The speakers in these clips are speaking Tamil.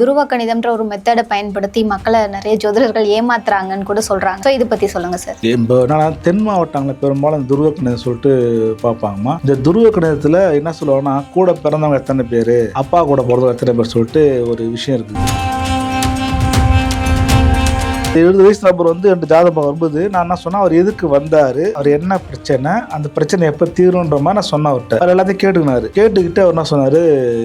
துருவ கணிதம்ன்ற ஒரு மெத்தடை பயன்படுத்தி மக்களை நிறைய ஜோதிடர்கள் ஏமாத்துறாங்கன்னு கூட சொல்கிறாங்க ஸோ இதை பற்றி சொல்லுங்கள் சார் இப்போ நான் தென் மாவட்டங்களில் பெரும்பாலும் துருவ கணிதம் சொல்லிட்டு பார்ப்பாங்கம்மா. இந்த துருவ கணிதத்தில் என்ன சொல்லுவாங்கன்னா கூட பிறந்தவங்க எத்தனை பேர் அப்பா கூட பிறந்தவங்க எத்தனை பேர் சொல்லிட்டு ஒரு விஷயம் இருக்குது. எழுபது வயசு நபர் வந்து ரெண்டு ஜாதகம் வரும்போது நான் என்ன சொன்னேன் அவர் எதுக்கு வந்தாரு? அவர் என்ன பிரச்சனை? அந்த பிரச்சனை எப்போ தீரும்ன்ற மாதிரி நான் சொன்னேன் அவர்கிட்ட அவர் எல்லாத்தையும் கேட்டுக்கினாரு. கேட்டுக்கிட்டு அவர் என்ன சொன்னாரு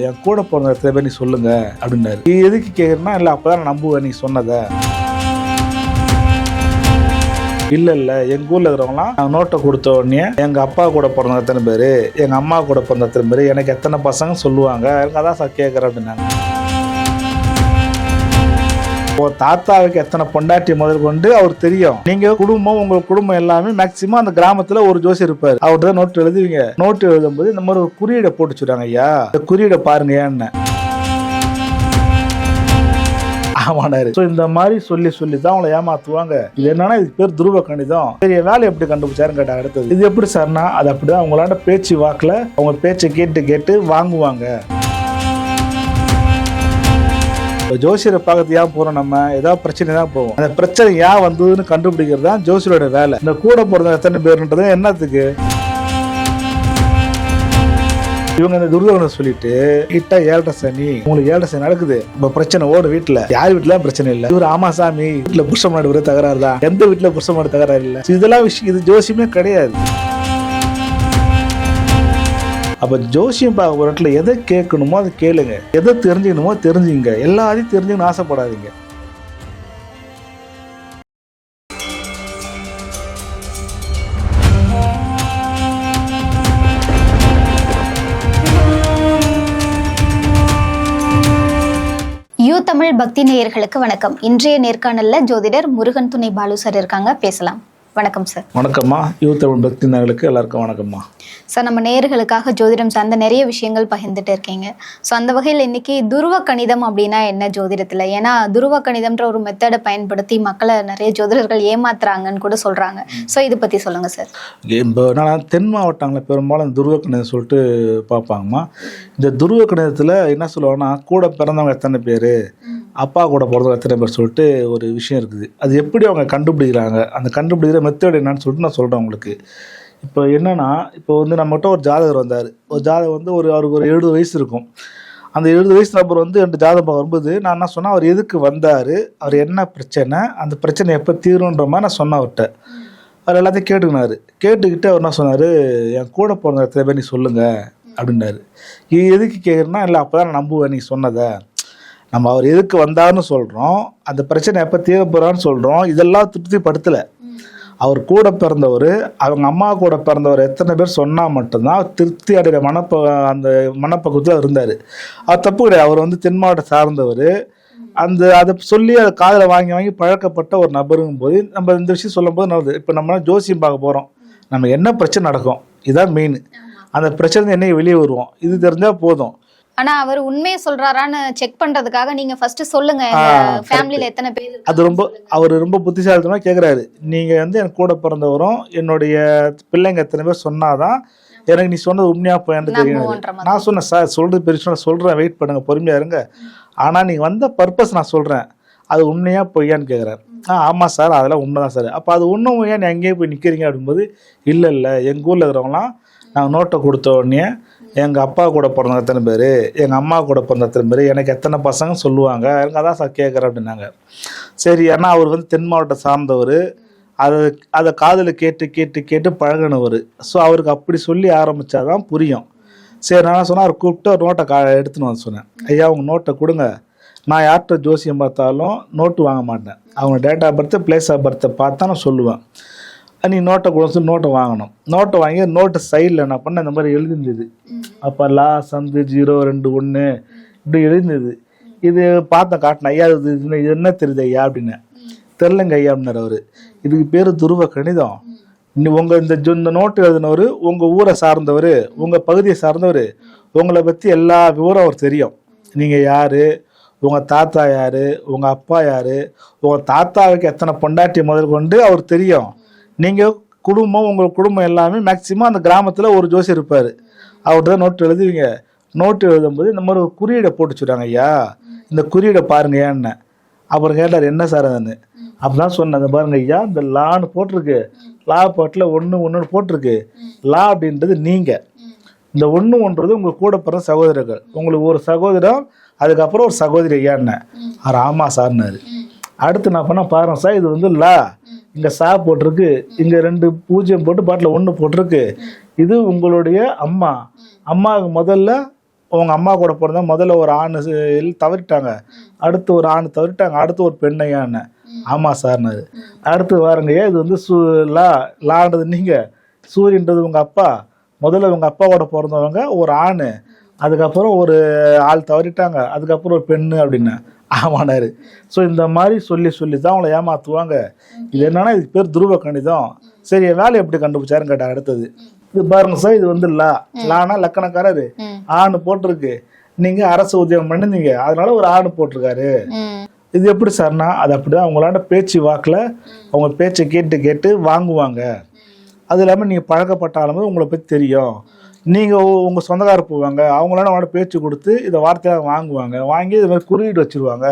என் கூட பிறந்த எத்தனை பேர் நீ சொல்லுங்க அப்படின்னாரு. நீ எதுக்கு கேட்குறேன்னா இல்லை அப்பதான் நான் நம்புவேன் நீ சொன்னதை. இல்ல இல்ல எங்க ஊர்ல இருக்கிறவங்களாம் நான் நோட்டை கொடுத்த உடனே எங்க அப்பா கூட பிறந்த எத்தனை பேரு எங்க அம்மா கூட பிறந்த எத்தனை பேரு எனக்கு எத்தனை பசங்க சொல்லுவாங்க எனக்கு அதான் சார் கேட்கறேன் அப்படின்னாங்க. ஒரு தாத்தாவுக்கு எத்தனை பொண்டாட்டி முதல் கொண்டு அவர் தெரியும். நீங்க குடும்பம் உங்க குடும்பம் எல்லாமே மேக்சிமம் அந்த கிராமத்துல ஒரு ஜோசி இருப்பார். அவர்கிட்ட நோட்டு எழுதுவீங்க. நோட்டு எழுதும் போது இந்த மாதிரி ஒரு குறியீடை போட்டு வச்சுருவாங்க ஐயா. இந்த குறியீடை பாருங்க ஏன்னு ஆமாடாரு ஸோ இந்த மாதிரி சொல்லி சொல்லி தான் அவங்கள ஏமாத்துவாங்க. இது என்னன்னா இது பேர் துருவ கணிதம் சரி வேலை எப்படி கண்டுபிடிச்சாருன்னு கேட்டாங்க அடுத்தது. இது எப்படி சார்னா அது அப்படிதான். அவங்களாண்ட பேச்சு வாக்கில் அவங்க பேச்சை கேட்டு கேட்டு வாங்குவாங்க. ஜோசியரை பார்க்கறது ஏன் போறோம் நம்ம? ஏதாவது பிரச்சனை தான் போவோம் அந்த பிரச்சனை ஏன் வந்ததுன்னு கண்டுபிடிக்கிறது தான் ஜோசியரோட வேலை. இந்த கூட பிறந்த எத்தனை பேருன்றது என்னத்துக்கு? இவங்க இந்த துர்கவனை சொல்லிட்டு கிட்ட ஏழரை சனி உங்களுக்கு ஏழரை சனி நடக்குது. இப்ப பிரச்சனை ஓடு வீட்டுல. யார் வீட்டுல பிரச்சனை இல்ல. இவர் ஆமா சாமி வீட்டுல புருஷ மாடு ஒரே தகராறு தான். எந்த வீட்டுல புருஷ மாடு தகராறு இல்ல? இதெல்லாம் விஷயம் இது ஜோசியமே கிடையாது. அப்போ ஜோசியம் பார்க்க ஒரு இடத்துல எதை கேட்கணுமோ அதை கேளுங்க. எதை தெரிஞ்சுக்கணுமோ தெரிஞ்சுங்க எல்லாத்தையும் தெரிஞ்சுக்கணும் ஆசைப்படாதீங்க. யூ தமிழ் பக்தி நேயர்களுக்கு வணக்கம். இன்றைய நேர்காணல்ல ஜோதிடர் முருகன் துணை பாலு சார் இருக்காங்க. பேசலாம். வணக்கம் சார் வணக்கம்மா. யூத் தமிழ் பக்தி நேயர்களுக்கு எல்லாருக்கும் வணக்கம்மா. சார் நம்ம நேயர்களுக்காக ஜோதிடம் சார்ந்த நிறைய விஷயங்கள் பகிர்ந்துட்டு இருக்கீங்க. ஸோ அந்த வகையில் இன்னைக்கு துருவ கணிதம் அப்படின்னா என்ன ஜோதிடத்தில்? ஏன்னா துருவ கணிதம்ன்ற ஒரு மெத்தடை பயன்படுத்தி மக்களை நிறைய ஜோதிடர்கள் ஏமாத்துறாங்கன்னு கூட சொல்றாங்க. ஸோ இதை பத்தி சொல்லுங்க சார் இப்போ நான் தென் மாவட்டங்களில் பெரும்பாலும் துருவ கணிதம் சொல்லிட்டு பார்ப்பாங்கம்மா. இந்த துருவ கணிதத்தில் என்ன சொல்லுவாங்கன்னா கூட பிறந்தவங்க எத்தனை பேர்? அப்பா கூட பிறந்தவங்க எத்தனை பேர் சொல்லிட்டு ஒரு விஷயம் இருக்குது. அது எப்படி அவங்க கண்டுபிடிக்கிறாங்க? அந்த கண்டுபிடிக்கிற மெத்தட் என்னன்னு சொல்லிட்டு நான் சொல்கிறேன் உங்களுக்கு. இப்போ என்னென்னா இப்போ வந்து நம்மகிட்ட ஒரு ஜாதகர் வந்தார். ஒரு ஜாதகர் வந்து ஒரு அவருக்கு ஒரு எழுபது வயசு இருக்கும். அந்த எழுபது வயசு நபர் வந்து ரெண்டு ஜாதகம் வரும்போது நான் என்ன சொன்னேன் அவர் எதுக்கு வந்தார்? அவர் என்ன பிரச்சனை? அந்த பிரச்சனை எப்போ தீருன்ற மாதிரி நான் சொன்னேன் அவர்கிட்ட. அவர் எல்லாத்தையும் கேட்டுக்கினாரு. கேட்டுக்கிட்டு அவர் என்ன சொன்னார்? என் கூட பிறந்த எத்தனை பேர் நீ சொல்லுங்கள் அப்படின்னாரு. இது எதுக்கு கேட்குறேன்னா இல்லை அப்போ தான் நான் நம்புவேன் நீ சொன்னதை. நம்ம அவர் எதுக்கு வந்தாருன்னு சொல்கிறோம் அந்த பிரச்சனை எப்போ தீர போகிறான்னு சொல்கிறோம் இதெல்லாம் திருப்திப்படுத்தலை அவர் கூட பிறந்தவர் அவங்க அம்மா கூட பிறந்தவர் எத்தனை பேர் சொன்னால் மட்டும்தான் திருப்தி அடைகிற மனப்ப அந்த மனப்பக்குவத்தில் இருந்தார். அது தப்பு கிடையாது. அவர் வந்து தென் மாவட்டம் சார்ந்தவர். அந்த அதை சொல்லி அதை காதில் வாங்கி வாங்கி பழக்கப்பட்ட ஒரு நபருங்கும் போது நம்ம இந்த விஷயம் சொல்லும் போது நல்லது. இப்போ நம்ம ஜோசியம் பார்க்க போகிறோம் நம்ம என்ன பிரச்சனை நடக்கும்? இதான் மெயின் அந்த பிரச்சனை என்ன வெளியே வருவோம்? இது தெரிஞ்சால் போதும். ஆனா அவர் உண்மையை சொல்றாரான்னு செக் பண்றதுக்காக நீங்க ஃபர்ஸ்ட் சொல்லுங்க. ஃபேமிலியில எத்தனை பேர்? அது ரொம்ப அவர் ரொம்ப புத்திசாலித்தனமாக கேட்குறாரு நீங்கள் வந்து என் கூட பிறந்தவரும் என்னுடைய பிள்ளைங்க எத்தனை பேர் சொன்னாதான் எனக்கு நீ சொன்னது உண்மையாக போயான்னு தெரியும். நான் சொன்னேன் சார் சொல்கிறது பெருசு நான் சொல்கிறேன் வெயிட் பண்ணுங்க பொறுமையாக இருங்க. ஆனால் நீங்கள் வந்த பர்பஸ் நான் சொல்கிறேன் அது உண்மையாக பொய்யான்னு கேட்குறேன் ஆ ஆமாம் சார் அதெல்லாம் உண்மை தான் சார். அப்போ அது உண்மை ஏன் நீ அங்கேயே போய் நிற்கிறீங்க அப்படிங்கும்போது இல்லை இல்லை. எங்கள் ஊரில் இருக்கிறவங்களாம் நாங்கள் நோட்டை கொடுத்த உடனே எங்கள் அப்பா கூட பிறந்த எத்தனை பேர்? எங்கள் அம்மா கூட பிறந்த எத்தனை பேர்? எனக்கு எத்தனை பசங்க சொல்லுவாங்க. எனக்கு அதான் சார் கேட்குறேன் அப்படின்னாங்க. சரி ஏன்னா அவர் வந்து தென் மாவட்டம் சார்ந்தவர். அதை அதை காதில் கேட்டு கேட்டு கேட்டு பழகினவர். ஸோ அவருக்கு அப்படி சொல்லி ஆரம்பித்தாதான் புரியும். சரி நான் சொன்னால் அவர் கூப்பிட்டு ஒரு நோட்டை கா எடுத்துன்னு வந்து சொன்னேன். ஐயா அவங்க நோட்டை கொடுங்க. நான் யார்கிட்ட ஜோசியம் பார்த்தாலும் நோட்டு வாங்க மாட்டேன். அவங்க date of birth place of பர்த்தை பார்த்தா நான் சொல்லுவேன். நீ நோட்டை கொடுத்து நோட்டை வாங்கணும். நோட்டை வாங்கி நோட்டு சைடில் என்ன பண்ண இந்த மாதிரி எழுதிருந்தது. அப்போ லா சந்து ஜீரோ ரெண்டு ஒன்று இப்படி எழுதிருந்தது. இது பார்த்தேன் காட்டினேன் ஐயா இது என்ன தெரியுது ஐயா? அப்படின்னு. தெரிலங்க ஐயா அப்படின்னாரு அவர். இதுக்கு பேர் துருவ கணிதம். நீ உங்கள் இந்த ஜு- இந்த நோட்டு எழுதினவர் உங்கள் ஊரை சார்ந்தவர் உங்கள் பகுதியை சார்ந்தவர் உங்களை பற்றி எல்லா விவரம் அவர் தெரியும். நீங்கள் யார்? உங்கள் தாத்தா யார்? உங்கள் அப்பா யார்? உங்கள் தாத்தாவுக்கு எத்தனை பொண்டாட்டி முதல் கொண்டு அவர் தெரியும்? நீங்கள் குடும்பம் உங்கள் குடும்பம் எல்லாமே மேக்சிமம் அந்த கிராமத்தில் ஒரு ஜோசி இருப்பார். அவர்கிட்ட தான் நோட்டு எழுதுவீங்க. நோட்டு எழுதும்போது இந்த மாதிரி ஒரு குறியீடை போட்டு ஐயா. இந்த குறியீடை பாருங்க ஏன்னு. அப்புறம் கேட்டார் என்ன சார் அதுன்னு? அப்பதான் சொன்னேன் பாருங்க ஐயா இந்த லான்னு போட்டிருக்கு. லா பாட்டில் ஒன்று ஒன்று போட்டிருக்கு. லா அப்படின்றது நீங்கள் இந்த ஒன்று ஒன்றது உங்கள் கூட பிறந்த சகோதரர்கள். உங்களுக்கு ஒரு சகோதரம் அதுக்கப்புறம் ஒரு சகோதரி ஐயான்னு. அவர் ஆமாம் சார்னாரு அடுத்து நான் பண்ண பாருங்க சார் இது வந்து லா. இங்கே சா போட்டிருக்கு இங்கே ரெண்டு பூஜ்ஜியம் போட்டு பாட்டில் ஒன்று போட்டிருக்கு. இது உங்களுடைய அம்மா. அம்மாவுக்கு முதல்ல உங்க அம்மா கூட பிறந்த முதல்ல ஒரு ஆண் தவறிட்டாங்க. அடுத்து ஒரு ஆண் தவறிட்டாங்க அடுத்து ஒரு பெண்ணையான்னு ஆமாம் சார்னாரு அடுத்து வாருங்கய்யா இது வந்து சூ லா லான்றது நீங்கள் சூரியன்றது உங்கள் அப்பா. முதல்ல உங்கள் அப்பாவோட பிறந்தவங்க ஒரு ஆண். அதுக்கப்புறம் ஒரு ஆள் தவறிட்டாங்க. அதுக்கப்புறம் ஒரு பெண்ணு அப்படின்னு. ஆமானாரு. ஸோ இந்த மாதிரி சொல்லி சொல்லி தான் அவங்கள ஏமாற்றுவாங்க இது என்னன்னா இதுக்கு பேர் துருவ கணிதம் சரி என் வேலை எப்படி கண்டுபிடிச்சாருன்னு கேட்டேன் அடுத்தது. இது பாருங்க சார் இது வந்து லா. லானா லக்கணக்காரரு. ஆணு போட்டிருக்கு. நீங்க அரசு உத்தியோகம் பண்ணிருந்தீங்க அதனால ஒரு ஆணு போட்டிருக்காரு. இது எப்படி சார்னா அது அப்படிதான் அவங்களாண்ட பேச்சு வாக்கில் அவங்க பேச்சை கேட்டு கேட்டு வாங்குவாங்க. அது இல்லாமல் நீங்கள் பழக்கப்பட்டாலுமே உங்களை பற்றி தெரியும். நீங்கள் உங்கள் சொந்தக்கார போவாங்க. அவங்களால அவங்களோட பேச்சு கொடுத்து இதை வார்த்தையாக வாங்குவாங்க. வாங்கி இது மாதிரி குறியீடு வச்சுருவாங்க.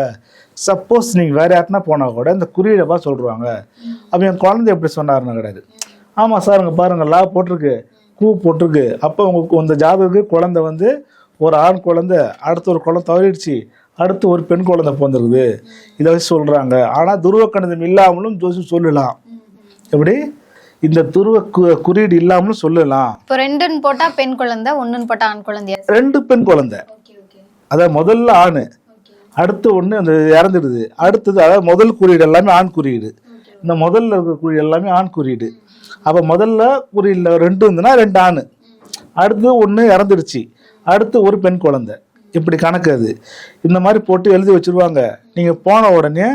சப்போஸ் நீங்கள் வேறு யாருனா போனால் கூட இந்த குறியீடை பார்த்து சொல்கிறாங்க அப்போ என் குழந்தை எப்படி சொன்னாருன்னு கிடையாது ஆமாம் சார் அங்கே பாருங்கள் லா போட்டிருக்கு கூ போட்டிருக்கு. அப்போ உங்களுக்கு இந்த ஜாதகத்துக்கு குழந்தை வந்து ஒரு ஆண் குழந்தை அடுத்து ஒரு குழந்தை தவறிடுச்சு. அடுத்து ஒரு பெண் குழந்தை பிறந்திருக்குது. இதை வச்சு சொல்கிறாங்க ஆனால் துருவ கணிதம் இல்லாமலும் ஜோசி சொல்லலாம். எப்படி? இந்த துருவ குறியீடு இல்லாமலும் சொல்லலாம். இப்போ ரெண்டுன்னு போட்டா பெண் குழந்தை ஒண்ணுன்னு போட்டா ஆண் குழந்தையா? ரெண்டு பெண் குழந்தை. அதாவது முதல்ல ஆண். அடுத்து ஒன்று அந்த இறந்துடுது. அடுத்தது அதாவது முதல் குறியீடு எல்லாமே ஆண் குறியீடு. இந்த முதல்ல இருக்கிற குறியீடு எல்லாமே ஆண் குறியீடு. அப்போ முதல்ல குறியீடில் ரெண்டு இருந்துன்னா ரெண்டு ஆண். அடுத்து ஒன்று இறந்துடுச்சு. அடுத்து ஒரு பெண் குழந்தை. இப்படி கணக்கு அது. இந்த மாதிரி போட்டு எழுதி வச்சிருவாங்க. நீங்கள் போன உடனே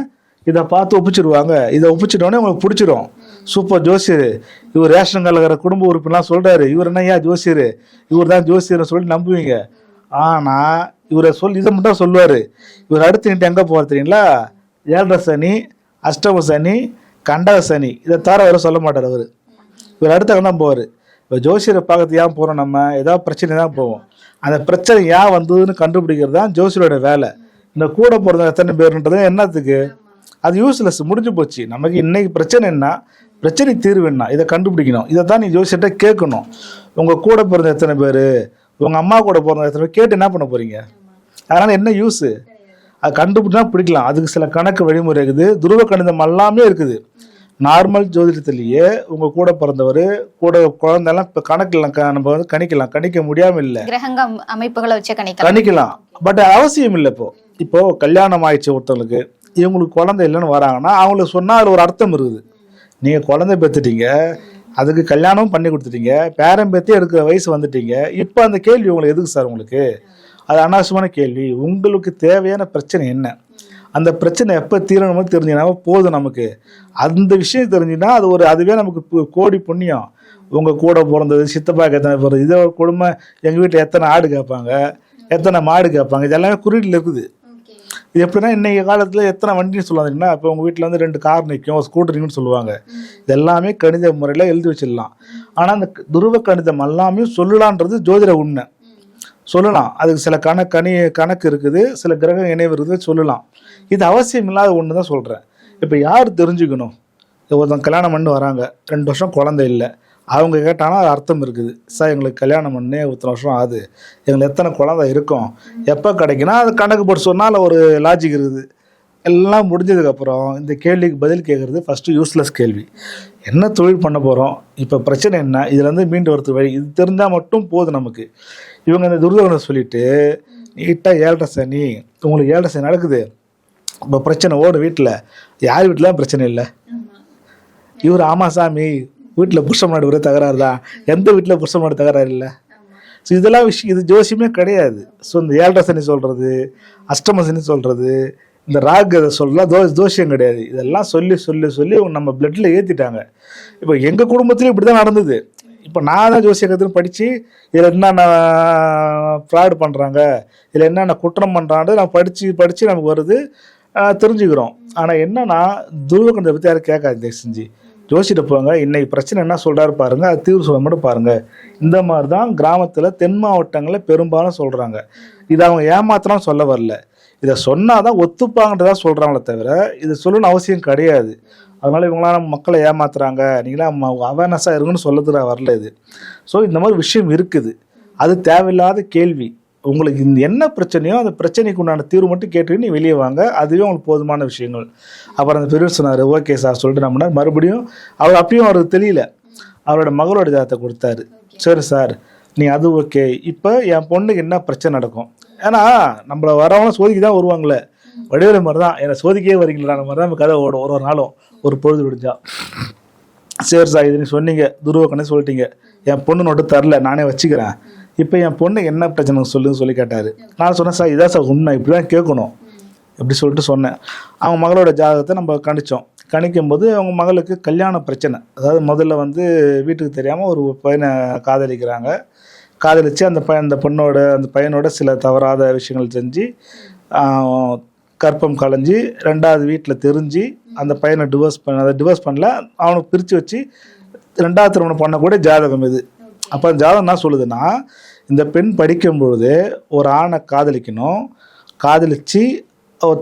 இதை பார்த்து ஒப்பிச்சிடுவாங்க இதை ஒப்பிச்சிட்ட உடனே உங்களுக்கு பிடிச்சிரும். சூப்பர் ஜோசியர். இவர் ரேஷன் கலகிற குடும்ப உறுப்பினலாம் சொல்கிறாரு இவர் என்ன ஏன் ஜோசியர்? இவர் தான் ஜோசியர்னு சொல்லி நம்புவீங்க. ஆனால் இவரை சொல் இதை மட்டும் சொல்லுவார். இவர் அடுத்து நீட்டு எங்கே போவார் தெரியுங்களா? ஏழரை சனி அஷ்டம சனி கண்டக சனி. இதை தவிர அவர் சொல்ல மாட்டார் அவர். இவர் அடுத்த தான் போவார். இப்போ ஜோசியரை பார்க்கறது ஏன் போகிறோம் நம்ம? ஏதாவது பிரச்சனை தான் போவோம். அந்த பிரச்சனை ஏன் வந்ததுன்னு கண்டுபிடிக்கிறது தான் ஜோசியரோட வேலை. இந்த கூட போகிறது எத்தனை பேருன்றது என்னத்துக்கு? அது யூஸ்லெஸ் முடிஞ்சு போச்சு. நமக்கு இன்னைக்கு பிரச்சனை என்ன? பிரச்சனை தீர்வு என்ன? இதை கண்டுபிடிக்கணும். இதை தான் நீ ஜோசியர்கிட்ட கேட்கணும். உங்கள் கூட பிறந்த எத்தனை பேர்? உங்கள் அம்மா கூட பிறந்த எத்தனை பேர்? கேட்டு என்ன பண்ண போகிறீங்க அதனால் என்ன யூஸு அது கண்டுபிடிச்சா பிடிக்கலாம். அதுக்கு சில கணக்கு வழிமுறை இருக்குது. துருவ கணிதம் எல்லாமே இருக்குது. நார்மல் ஜோதிடத்திலேயே உங்கள் கூட பிறந்தவர் கூட குழந்தைலாம் இப்போ கணக்கில் நம்ம வந்து கணிக்கலாம். கணிக்க முடியாமல் இல்லை அமைப்புகளை வச்சு கணிக்கலாம். கணிக்கலாம். பட் அவசியம் இல்லை இப்போ. இப்போ கல்யாணம் ஆயிடுச்சு ஒருத்தவங்களுக்கு. இவங்களுக்கு குழந்தை இல்லைன்னு வராங்கன்னா அவங்களுக்கு சொன்னால் அதில் ஒரு அர்த்தம் இருக்குது. நீங்கள் குழந்தை பெற்றுட்டீங்க அதுக்கு கல்யாணம் பண்ணி கொடுத்துட்டீங்க பேரன் பேத்தி எடுக்கிற வயசு வந்துட்டீங்க இப்போ அந்த கேள்வி உங்களுக்கு எதுக்கு சார் உங்களுக்கு? அது அனாவசியமான கேள்வி. உங்களுக்கு தேவையான பிரச்சனை என்ன? அந்த பிரச்சனை எப்போ தீரணுமோ தெரிஞ்சுனா போதும் நமக்கு. அந்த விஷயம் தெரிஞ்சுன்னா அது ஒரு அதுவே நமக்கு கோடி புண்ணியம். உங்கள் கூட பிறந்தது சித்தப்பாக்கு எத்தனை பிறந்தது இதே குடும்பம் எங்கள் வீட்டில் எத்தனை ஆடு கேட்பாங்க எத்தனை மாடு கேட்பாங்க இதெல்லாமே குறியீட்டில் இருக்குது. இது எப்படின்னா இன்னைக்கு காலத்தில் எத்தனை வண்டின்னு சொல்லுவாங்கன்னா இப்போ உங்கள் வீட்டில் வந்து ரெண்டு கார் நிற்கும் ஸ்கூட்டர் நிற்கும்னு சொல்லுவாங்க. இது எல்லாமே கணித முறையில் எழுதி வச்சிடலாம். ஆனால் அந்த துருவ கணிதம் எல்லாமே சொல்லலான்றது ஜோதிட உண்மை. சொல்லலாம். அதுக்கு சில கணக்கு கணி கணக்கு இருக்குது சில கிரக இணைவு இருக்குது சொல்லலாம். இது அவசியம் இல்லாத ஒன்று தான் சொல்கிறேன் இப்போ யார் தெரிஞ்சுக்கணும்? ஒருத்தன் கல்யாணம் பண்ணி வராங்க. ரெண்டு வருஷம் குழந்தை இல்லை. அவங்க கேட்டாங்கன்னா அது அர்த்தம் இருக்குது. சார் எங்களுக்கு கல்யாணம் பண்ணி இத்தனை வருஷம் ஆகுது. எங்களுக்கு எத்தனை குழந்தை இருக்கும். எப்போ கிடைக்குன்னா அது கணக்கு போட்டு சொன்னால் ஒரு லாஜிக் இருக்குது. எல்லாம் முடிஞ்சதுக்கப்புறம் இந்த கேள்விக்கு பதில் கேட்குறது ஃபஸ்ட்டு யூஸ்லெஸ் கேள்வி. என்ன தொழில் பண்ண போகிறோம் இப்போ பிரச்சனை என்ன? இதுலேருந்து மீண்டு வரது வழி. இது தெரிஞ்சால் மட்டும் போதும் நமக்கு. இவங்க இந்த துர்தவனை சொல்லிட்டு நீட்டாக ஏழரை சனி உங்களுக்கு ஏழரை சனி நடக்குது. இப்போ பிரச்சனை ஓடும் வீட்டில் யார் வீட்டில் பிரச்சனை இல்லை. இவர் ஆமா சாமி. வீட்டில் புருஷ மாடு ஒரே தகராறு தான் எந்த வீட்டில் புருஷ மாடு தகராறு இல்லை? ஸோ இதெல்லாம் விஷயம் இது ஜோசியமே கிடையாது. ஸோ இந்த ஏழரை சனி சொல்கிறது அஷ்டம சனி சொல்கிறது இந்த ராகு அதை சொல்லலாம் தோ தோஷம் கிடையாது. இதெல்லாம் சொல்லி சொல்லி சொல்லி நம்ம பிளட்டில் ஏற்றிட்டாங்க இப்போ எங்கள் குடும்பத்துலேயும் இப்படி தான் நடந்தது. இப்போ நான் தான் ஜோசிய படித்து இதில் என்னென்ன ஃப்ராடு பண்ணுறாங்க இதில் என்னென்ன குற்றம் பண்ணுறான்னு நான் படித்து படித்து நமக்கு வருது தெரிஞ்சுக்கிறோம். ஆனால் என்னென்னா துருவ கொஞ்சம் பற்றி யாரும் கேட்காது தயவு செஞ்சு. யோசிச்சுட்டு போங்க. இன்னைக்கு பிரச்சனை என்ன சொல்கிறாரு பாருங்க. அது தீர்வு சொல்ல மட்டும் பாருங்க. இந்த மாதிரி தான் கிராமத்தில் தென் மாவட்டங்களில் பெரும்பாலும் சொல்கிறாங்க இது அவங்க ஏமாத்திரம் சொல்ல வரல. இதை சொன்னால் தான் ஒத்துப்பாங்கன்றதா சொல்கிறாங்களே தவிர இது சொல்லணும்னு அவசியம் கிடையாது. அதனால இவங்களாம் மக்களை ஏமாத்துறாங்க. நீங்களாம் அவேர்னஸாக இருக்குன்னு சொல்லதுல வரல இது. ஸோ இந்த மாதிரி விஷயம் இருக்குது. அது தேவையில்லாத கேள்வி. உங்களுக்கு இந்த என்ன பிரச்சனையோ அந்த பிரச்சனைக்கு உண்டான தீர்வு மட்டும் கேட்டு நீ வெளியே வாங்க. அதுவே உங்களுக்கு போதுமான விஷயங்கள். அப்புறம் அந்த பெரியவர் சொன்னார் ஓகே சார் சொல்லிட்டு நம்ம மறுபடியும் அவர் அப்பயும் அவருக்கு தெரியல. அவரோட மகளோட ஜாதத்தை கொடுத்தாரு. சரி சார் நீ அது ஓகே. இப்போ என் பொண்ணுக்கு என்ன பிரச்சனை நடக்கும்? ஏன்னா நம்மளை வரவங்க சோதிக்க தான் வருவாங்களே. வடிவேல மாதிரி தான் என்னை சோதிக்கவே வரீங்களா? மாதிரி தான் நம்ம கதை ஓடும். ஒரு ஒரு நாளும் ஒரு பொழுது விடிஞ்சா. சரி சார் இது நீ சொன்னீங்க துருவக்கண்ணே சொல்லிட்டீங்க. என் பொண்ணு நோட்டு தரல. நானே வச்சுக்கிறேன். இப்போ என் பொண்ணு என்ன பிரச்சனை சொல்லுன்னு சொல்லி கேட்டார். நான் சொன்னேன் சார் இதான் சார் உண்மை. இப்படி தான் கேட்கணும். அப்படி சொல்லிட்டு சொன்னேன். அவங்க மகளோட ஜாதகத்தை நம்ம கணிச்சோம். கணிக்கும் போது அவங்க மகளுக்கு கல்யாண பிரச்சனை. அதாவது முதல்ல வந்து வீட்டுக்கு தெரியாமல் ஒரு பையனை காதலிக்கிறாங்க. காதலித்து அந்த பையன் அந்த பொண்ணோட அந்த பையனோட சில தவறாத விஷயங்கள் செஞ்சு கற்பம் களைஞ்சி ரெண்டாவது வீட்டில் தெரிஞ்சு அந்த பையனை டிவோர்ஸ் பண்ண அதை டிவோர்ஸ் பண்ணல அவனுக்கு பிரித்து வச்சு ரெண்டாவது திருமணம் பண்ணக்கூட ஜாதகம் இது. அப்போ ஜாதகம் என்ன சொல்லுதுன்னா இந்த பெண் படிக்கும் பொழுது ஒரு ஆணை காதலிக்கணும். காதலிச்சு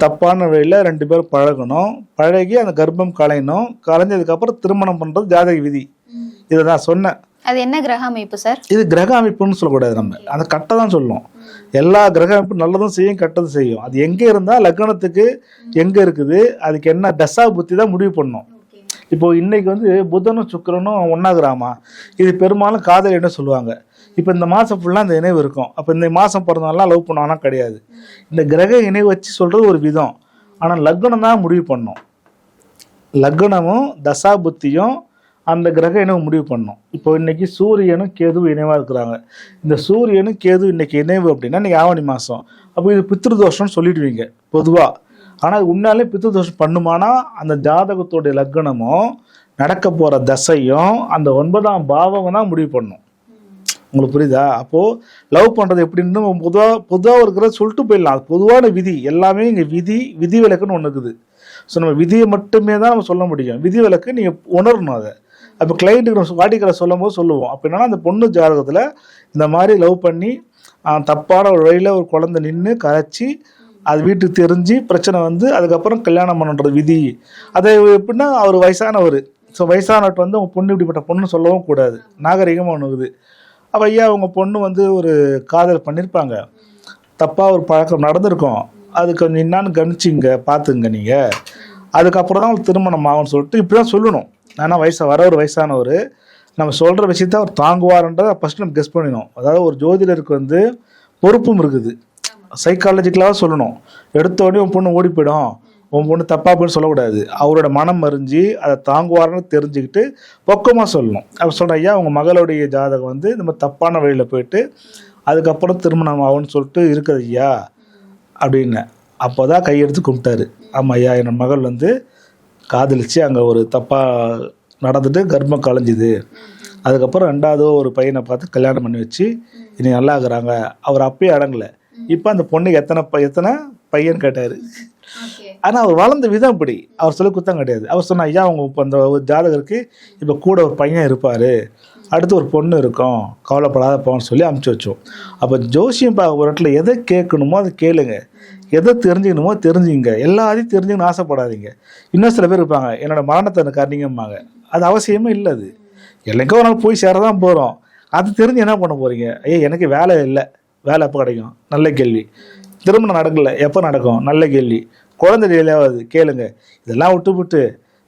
தப்பான வழியில் ரெண்டு பேரும் பழகணும். பழகி அந்த கர்ப்பம் களையணும். களைஞ்சதுக்கப்புறம் திருமணம் பண்ணுறது ஜாதக விதி. இதை நான் சொன்னேன். அது என்ன கிரக அமைப்பு சார்? இது கிரக அமைப்புன்னு சொல்லக்கூடாது நம்ம. அந்த கட்டை தான் சொல்லணும் எல்லா கிரக அமைப்பும் நல்லதும் செய்யும் கெட்டதும் செய்யும். அது எங்கே இருந்தால் லக்னத்துக்கு எங்கே இருக்குது அதுக்கு என்ன தசா புத்தி தான் முடிவு பண்ணும். இப்போ இன்னைக்கு வந்து புதனும் சுக்கிரனும் ஒன்னாகிறாமா இது பெரும்பாலும் காதலின்னு சொல்லுவாங்க. இப்போ இந்த மாதம் ஃபுல்லாக இந்த இணைவு இருக்கும். அப்போ இந்த மாதம் பிறந்தவங்கலாம் லவ் பண்ணுவானா? கிடையாது. இந்த கிரக இணைவு வச்சு சொல்கிறது ஒரு விதம். ஆனால் லக்னம் தான் முடிவு பண்ணும். லக்னமும் தசா புத்தியும் அந்த கிரக இணைவு முடிவு பண்ணும். இப்போ இன்னைக்கு சூரியனும் கேதுவும் இணைவாக இருக்கிறாங்க. இந்த சூரியனும் கேது இன்னைக்கு இணைவு அப்படின்னா இன்னைக்கு ஆவணி மாதம் அப்போ இது பித்ருதோஷம்னு சொல்லிடுவீங்க பொதுவாக ஆனால் அது உண்மையாலே பித்ருதோஷம் பண்ணுமானா அந்த ஜாதகத்தோடைய லக்னமும் நடக்க போகிற தசையும் அந்த ஒன்பதாம் பாவம் தான் முடிவு பண்ணும். உங்களுக்கு புரியுதா? அப்போது லவ் பண்ணுறது எப்படின்னு பொதுவாக பொதுவாக இருக்கிறத சொல்லிட்டு போயிடலாம். அது பொதுவான விதி. எல்லாமே இங்கே விதி விதி விலக்குன்னு ஒன்று இருக்குது. ஸோ நம்ம விதியை மட்டுமே தான் நம்ம சொல்ல முடியும். விதி விலக்கு நீங்கள் உணரணும் அதை. அப்போ கிளைண்ட்டுக்கு நம்ம வாடிக்கையாளர் சொல்லும் போது சொல்லுவோம் அப்படின்னா அந்த பொண்ணு ஜாதகத்தில் இந்த மாதிரி லவ் பண்ணி தப்பான ஒரு வழியில் ஒரு குழந்தை நின்று கரைச்சி அது வீட்டுக்கு தெரிஞ்சு பிரச்சனை வந்து அதுக்கப்புறம் கல்யாணம் பண்ணுன்றது விதி. அதை எப்படின்னா அவர் வயசானவர். ஸோ வயசானவர்கிட்ட வந்து அவங்க பொண்ணு இப்படிப்பட்ட பொண்ணு சொல்லவும் கூடாது. நாகரிகமாக ஒன்று இருக்குது அப்போ ஐயா அவங்க பொண்ணு வந்து ஒரு காதல் பண்ணியிருப்பாங்க தப்பாக ஒரு பழக்கம் நடந்திருக்கும். அது கொஞ்சம் என்னான்னு கவனிச்சிங்க பார்த்துங்க நீங்கள் அதுக்கப்புறம் தான் அவங்களுக்கு திருமணம் ஆகும்னு சொல்லிட்டு இப்படி தான் சொல்லணும். ஏன்னா வயசு வர ஒரு வயசானவர் நம்ம சொல்கிற விஷயத்த அவர் தாங்குவார்ன்றதை ஃபஸ்ட்டு நம்ம கெஸ் பண்ணிடணும். அதாவது ஒரு ஜோதிடருக்கு வந்து பொறுப்பும் இருக்குது. சைக்காலஜிக்கலாக சொல்லணும். எடுத்தோடனே உன் பொண்ணு ஓடி போயிடும். உன் பொண்ணு தப்பாக போய் சொல்லக்கூடாது. அவரோட மனம் அறிஞ்சு அதை தாங்குவார்னு தெரிஞ்சுக்கிட்டு பக்குவமாக சொல்லணும். அப்போ சொல்கிறேன் ஐயா உங்கள் மகளுடைய ஜாதகம் வந்து இந்த மாதிரி தப்பான வழியில் போயிட்டு அதுக்கப்புறம் திருமணம் ஆகும்னு சொல்லிட்டு இருக்குது ஐயா அப்படின்னு. அப்போ தான் கையெடுத்து கும்பிட்டாரு. ஆமாம் ஐயா என் மகள் வந்து காதலிச்சு அங்கே ஒரு தப்பாக நடந்துட்டு கர்ப்பம் கலைஞ்சுது. அதுக்கப்புறம் ரெண்டாவது ஒரு பையனை பார்த்து கல்யாணம் பண்ணி வச்சு இனி நல்லா இருக்கிறாங்க. அவர் அப்பயே அடங்கலை. இப்போ அந்த பொண்ணுக்கு எத்தனை எத்தனை பையன் கேட்டார். ஆனால் அவர் வளர்ந்த விதம் அப்படி. அவர் சொல்லி குத்தம் கிடையாது. அவர் சொன்னா ஐயா அவங்க இப்போ அந்த ஒரு ஜாதகருக்கு இப்போ கூட ஒரு பையன் இருப்பார். அடுத்து ஒரு பொண்ணு இருக்கும். கவலைப்படாத போன்னு சொல்லி அமுச்சு வச்சோம் அப்போ ஜோசியம் பார்க்க ஒரு இடத்துல எதை கேட்கணுமோ அதை கேளுங்க. எதை தெரிஞ்சுக்கணுமோ தெரிஞ்சுங்க. எல்லாத்தையும் தெரிஞ்சுக்கணும்னு ஆசைப்படாதீங்க. இன்னும் சில பேர் இருப்பாங்க என்னோட மரணத்தை எனக்கு அறிஞம்பாங்க அது அவசியமே இல்லை அது. என்னைக்கோ ஒரு நாள் போய் சேரதான் போகிறோம் அது தெரிஞ்சு என்ன பண்ண போகிறீங்க ஐயா எனக்கு வேலை இல்லை. வேலை எப்போ கிடைக்கும்? நல்ல கேள்வி. திருமணம் நடக்கல எப்போ நடக்கும்? நல்ல கேள்வி. குழந்தை டெய்லியாவது கேளுங்க. இதெல்லாம் விட்டு விட்டு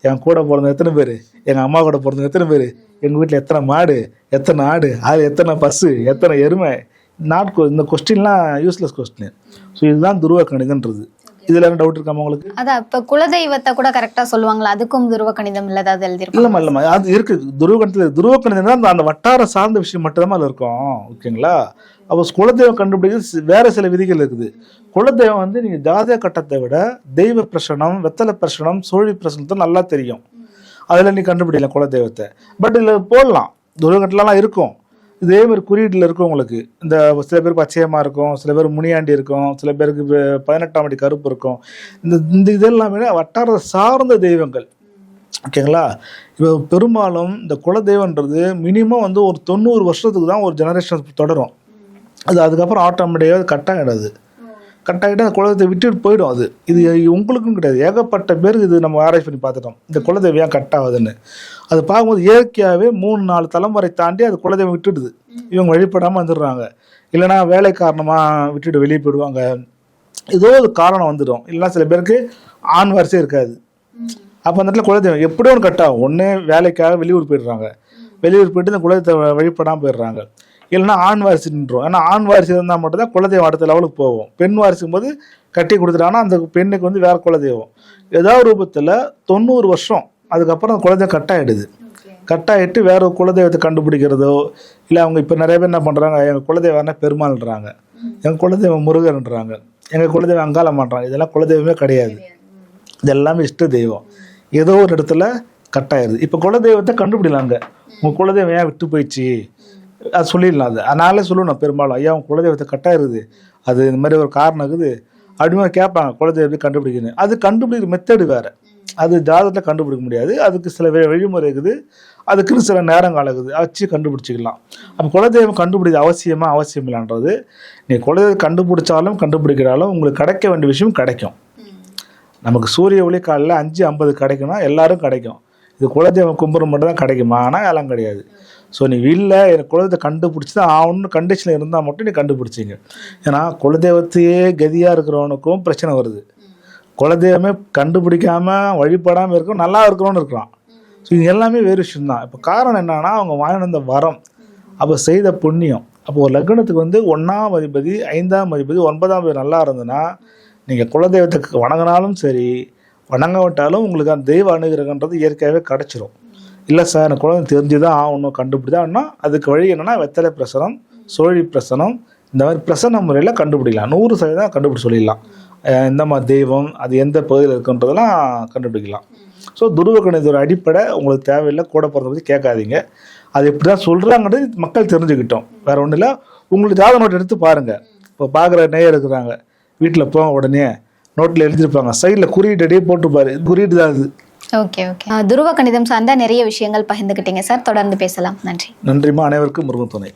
என் கூட பிறந்த எத்தனை பேர்? எங்கள் அம்மா கூட பிறந்த எத்தனை பேர்? எங்கள் வீட்டில் எத்தனை மாடு எத்தனை ஆடு அது எத்தனை பஸ்ஸு எத்தனை எருமை? நாட் இந்த கொஸ்டின்லாம் யூஸ்லெஸ் கொஸ்டின் ஸோ இதுதான் துருவ கணிதன்றது இதில் என்ன டவுட் இருக்காமா உங்களுக்கு? அதான் இப்ப குலதெய்வத்தை கூட கரெக்டா சொல்லுவாங்களா? அதுக்கும் துருவ கணிதம் இல்ல ஏதாவது எழுதிருப்பாங்க இல்லைம்மா இல்லைம்மா அது இருக்கு. துருவக்கணத்தில் துருவக்கணிதம் தான் அந்த வட்டார சார்ந்த விஷயம் மட்டும்தான் அதில் இருக்கும். ஓகேங்களா? அப்போ குலதெய்வம் கண்டுபிடிக்கிறது சி- வேற சில விதிகள் இருக்குது. குலதெய்வம் வந்து நீங்கள் ஜாதக கட்டத்தை விட தெய்வ பிரசனம் வெத்தலை பிரசனம் சோழி பிரசனத்தை நல்லா தெரியும். அதில் நீ கண்டுபிடிக்கலாம் குலதெய்வத்தை. பட் இதில் போடலாம். துருவக்கட்டலாம் இருக்கும். இதே மாதிரி குறியீட்டில் இருக்கும் உங்களுக்கு இந்த சில பேருக்கு பச்சையமாக இருக்கும் சில பேர் முனியாண்டி இருக்கும் சில பேருக்கு பதினெட்டாம் அடி கருப்பு இருக்கும். இந்த இந்த இதெல்லாமே வட்டார சார்ந்த தெய்வங்கள். ஓகேங்களா? இப்போ பெரும்பாலும் இந்த குலதெய்வன்றது மினிமம் வந்து ஒரு தொண்ணூறு வருஷத்துக்கு தான் ஒரு ஜெனரேஷன் தொடரும். அது அதுக்கப்புறம் ஆட்டோமேட்டிக்காக கட் ஆகிடாது கட் ஆகிட்டு அந்த குலத்தை விட்டுட்டு போயிடும் அது. இது உங்களுக்கும் கிடையாது. ஏகப்பட்ட பேருக்கு இது நம்ம ஆராய்ச்சி பண்ணி பார்த்துட்டோம். இந்த குலதெய்வம் ஏன் கட் ஆகுதுன்னு. அது பார்க்கும்போது இயற்கையாகவே மூணு நாலு தலைமுறை தாண்டி அது குலதெய்வம் விட்டுடுது. இவங்க வழிபடாமல் வந்துடுறாங்க. இல்லைன்னா வேலை காரணமாக விட்டுட்டு வெளியே போயிடுவாங்க. ஏதோ ஒரு காரணம் வந்துடும். இல்லைன்னா சில பேருக்கு ஆண் வரிசை இருக்காது. அப்போ அந்த இடத்துல குலதெய்வம் எப்படியோ ஒன்று கட்டாகும் ஒன்று வேலைக்காக வெளியூர் போயிடுறாங்க. வெளியூர் போயிட்டு இந்த குலதெய்வத்தை வழிபடாமல் போயிடுறாங்க. இல்லைன்னா ஆண் வாரிசு நின்றோம் ஏன்னா ஆண் வாரிசு இருந்தால் மட்டும்தான் குலதெய்வம் அடுத்த லெவலுக்கு போகும். பெண் வாரிசும் போது கட்டி கொடுத்துட்டாங்கன்னா அந்த பெண்ணுக்கு வந்து வேற குலதெய்வம். ஏதாவது ரூபத்தில் தொண்ணூறு வருஷம் அதுக்கப்புறம் குலதெய்வம் கட் ஆகிடுது கட் ஆகிட்டு வேற ஒரு குலதெய்வத்தை கண்டுபிடிக்கிறதோ இல்லை அவங்க இப்போ நிறைய பேர் என்ன பண்ணுறாங்க எங்கள் குலதெய்வம்னா பெருமாள்ன்றாங்க. எங்கள் குலதெய்வம் முருகன்ன்றாங்க எங்கள் குலதெய்வம் அங்காளம்ன்றாங்க இதெல்லாம் குலதெய்வமே கிடையாது. இது எல்லாமே இஷ்ட தெய்வம். ஏதோ ஒரு இடத்துல கட் ஆயிடுது இப்போ குலதெய்வத்தை கண்டுபிடிலாங்க உங்கள் குலதெய்வம் ஏன் விட்டு போயிடுச்சு? அது சொல்லிடலாம் அது. அதனாலே சொல்லணும் பெரும்பாலும் ஐயா உங்கள் குலதெய்வத்தை கட்டாயிருது. அது இந்த மாதிரி ஒரு காரணம் இருக்குது. அப்படின்னு கேட்பாங்க. குலதெய்வத்தை கண்டுபிடிக்கணும் அது கண்டுபிடிக்கிற மெத்தடு வேறு. அது ஜாதகத்தில் கண்டுபிடிக்க முடியாது. அதுக்கு சில வழிமுறை இருக்குது. அதுக்குன்னு சில நேரங்கள் இருக்குது. அதை வச்சு கண்டுபிடிச்சிக்கலாம். அப்போ குலதெய்வம் கண்டுபிடிக்க அவசியமா அவசியம் இல்லைன்றது. நீ குலதெய்வம் கண்டுபிடிச்சாலும் கண்டுபிடிக்கிறாலும் உங்களுக்கு கிடைக்க வேண்டிய விஷயம் கிடைக்கும். நமக்கு சூரிய ஒளி காலையில் அஞ்சு ஐம்பது கிடைக்கும்னா எல்லாரும் கிடைக்கும். இது குலதெய்வம் கும்புறம் மட்டும் தான் கிடைக்குமா? ஆனால் எல்லாம் கிடையாது. ஸோ நீ வீட்டில் எனக்கு குலதெய்வத்தை கண்டுபிடிச்சி தான் ஆகணும்னு கண்டிஷனில் இருந்தால் மட்டும் நீ கண்டுபிடிச்சிங்க. ஏன்னா குலதெய்வத்தையே கதியாக இருக்கிறவனுக்கும் பிரச்சனை வருது. குலதெய்வமே கண்டுபிடிக்காம வழிபடாமல் இருக்கும் நல்லா இருக்கணும்னு இருக்கிறான் ஸோ இது எல்லாமே வேறு விஷயம் தான். இப்போ காரணம் என்னன்னா அவங்க வாழ்ந்த வரம் அப்போ செய்த புண்ணியம். அப்போ ஒரு லக்னத்துக்கு வந்து ஒன்றாம் அதிபதி ஐந்தாம் அதிபதி ஒன்பதாம் அதிபதி நல்லா இருந்ததுன்னா நீங்கள் குலதெய்வத்துக்கு வணங்கினாலும் சரி வணங்க விட்டாலும் உங்களுக்கு அந்த தெய்வ அனுகிரகன்றது இயற்கையாகவே கிடச்சிரும். இல்லை சார் எனக்கு குழந்தை தெரிஞ்சு தான் ஆகணும் கண்டுபிடிதான்னா அதுக்கு வழி என்னென்னா வெத்தலை பிரசனம் சோழி பிரசனம் இந்த மாதிரி பிரசன முறையில் கண்டுபிடிக்கலாம். நூறு சதவீதம் கண்டுபிடிச்சு சொல்லிடலாம். எந்த மாதிரி தெய்வம் அது எந்த பகுதியில் இருக்குன்றதெல்லாம் கண்டுபிடிக்கலாம். ஸோ துருவக்கணித ஒரு அடிப்படை உங்களுக்கு தேவையில்லை கூட பிறந்த பற்றி கேட்காதீங்க. அது இப்படி தான் சொல்கிறாங்கிறது மக்கள் தெரிஞ்சுக்கிட்டோம். வேற ஒன்றும் இல்லை. உங்களுக்கு ஜாதக நோட் எடுத்து பாருங்கள் இப்போ பார்க்குற நேயர் இருக்கிறாங்க. வீட்டில் போங்க உடனே நோட்டில் எழுதியிருப்பாங்க. சைடில் குறியீட்டு அடியே போட்டுப்பாரு குறியீடு தான் அது. ஓகே ஓகே துருவ கணிதம் சார்ந்த நிறைய விஷயங்கள் பகிர்ந்துக்கிட்டீங்க சார் தொடர்ந்து பேசலாம். நன்றி. நன்றிமா அனைவருக்கும் முருகன் துணை.